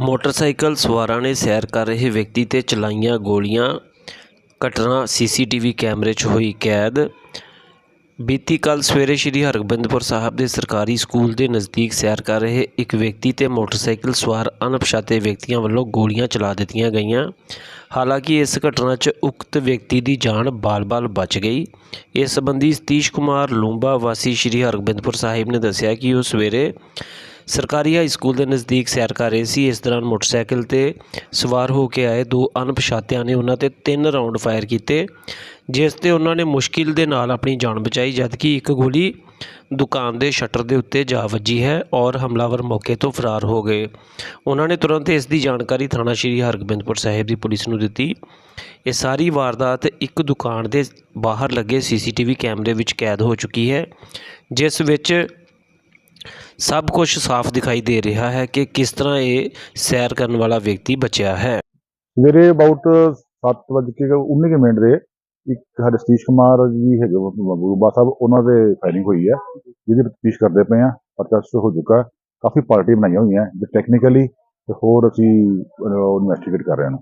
Motorcycle ਸਵਾਰਾਂ ਨੇ ਸੈਰ ਕਰ ਰਹੇ ਵਿਅਕਤੀ ਤੇ ਚਲਾਈਆਂ ਗੋਲੀਆਂ। ਘਟਨਾ ਸੀਸੀਟੀਵੀ ਕੈਮਰੇ 'ਚ ਹੋਈ ਕੈਦ। ਬੀਤੀ ਕੱਲ ਸਵੇਰੇ ਸ੍ਰੀ ਹਰਗੋਬਿੰਦਪੁਰ ਸਾਹਿਬ ਦੇ ਸਰਕਾਰੀ ਸਕੂਲ ਦੇ ਨਜ਼ਦੀਕ ਸੈਰ ਕਰ ਰਹੇ ਇੱਕ ਵਿਅਕਤੀ ਤੇ ਮੋਟਰਸਾਈਕਲ ਸਵਾਰ ਅਣਪਛਾਤੇ ਵਿਅਕਤੀਆਂ ਵੱਲੋਂ ਗੋਲੀਆਂ ਚਲਾ ਦਿੱਤੀਆਂ ਗਈਆਂ। ਹਾਲਾਂਕਿ ਇਸ ਘਟਨਾ 'ਚ ਉਕਤ ਵਿਅਕਤੀ ਦੀ ਜਾਨ ਬਾਲ-ਬਾਲ ਬਚ ਗਈ। ਇਸ ਸੰਬੰਧੀ ਸਤੀਸ਼ ਕੁਮਾਰ ਲੂੰਬਾ ਵਾਸੀ ਸ੍ਰੀ ਹਰਗੋਬਿੰਦਪੁਰ ਸਾਹਿਬ ਨੇ ਦੱਸਿਆ ਕਿ ਉਹ ਸਵੇਰੇ ਸਰਕਾਰੀ ਹਾਈ ਸਕੂਲ ਦੇ ਨਜ਼ਦੀਕ ਸੈਰ ਕਰ ਰਹੇ ਸੀ। ਇਸ ਦੌਰਾਨ ਮੋਟਰਸਾਈਕਲ ਤੇ ਸਵਾਰ ਹੋ ਕੇ ਆਏ ਦੋ ਅਣਪਛਾਤਿਆਂ ਨੇ ਉਹਨਾਂ ਤੇ ਤਿੰਨ ਰਾਉਂਡ ਫਾਇਰ ਕੀਤੇ, ਜਿਸ ਤੇ ਉਹਨਾਂ ਨੇ ਮੁਸ਼ਕਿਲ ਦੇ ਨਾਲ ਆਪਣੀ ਜਾਨ ਬਚਾਈ, ਜਦਕਿ ਇੱਕ ਗੋਲੀ ਦੁਕਾਨ ਦੇ ਸ਼ਟਰ ਦੇ ਉੱਤੇ ਜਾ ਵੱਜੀ ਹੈ ਔਰ ਹਮਲਾਵਰ ਮੌਕੇ ਤੋਂ ਫਰਾਰ ਹੋ ਗਏ। ਉਹਨਾਂ ਨੇ ਤੁਰੰਤ ਇਸ ਦੀ ਜਾਣਕਾਰੀ ਥਾਣਾ ਸ਼੍ਰੀ ਹਰਗੋਬਿੰਦਪੁਰ ਸਾਹਿਬ ਦੀ ਪੁਲਿਸ ਨੂੰ ਦਿੱਤੀ। ਇਹ ਸਾਰੀ ਵਾਰਦਾਤ ਇੱਕ ਦੁਕਾਨ ਦੇ ਬਾਹਰ ਲੱਗੇ ਸੀਸੀਟੀਵੀ ਕੈਮਰੇ ਵਿੱਚ ਕੈਦ ਹੋ ਚੁੱਕੀ ਹੈ, ਜਿਸ ਵਿੱਚ ਸਭ ਕੁਝ ਸਾਫ਼ ਦਿਖਾਈ ਦੇ ਰਿਹਾ ਹੈ ਕਿ ਕਿਸ ਤਰ੍ਹਾਂ ਇਹ ਸੈਰ ਕਰਨ ਵਾਲਾ ਵਿਅਕਤੀ ਬਚਿਆ ਹੈ। ਸਵੇਰੇ ਅਬਾਊਟ 7:19 ਮਿੰਟ ਦੇ ਇੱਕ ਸਾਡੇ ਸਤੀਸ਼ ਕੁਮਾਰ ਜੀ ਹੈਗੇ ਬੂਬਾ ਸਾਹਿਬ ਉਹਨਾਂ ਦੇ ਫਾਇਰਿੰਗ ਹੋਈ ਹੈ ਜਿਹਦੀ ਤਫਤੀਸ਼ ਕਰਦੇ ਪਏ ਆ ਪਰਚਾ ਹੋ ਚੁੱਕਾ। ਕਾਫੀ ਪਾਰਟੀ ਬਣਾਈਆਂ ਹੋਈਆਂ ਜੇ ਟੈਕਨੀਕਲੀ ਤੇ ਹੋਰ ਅਸੀਂ ਇਨਵੈਸਟੀਗੇਟ ਕਰ ਰਹੇ ਹਾਂ।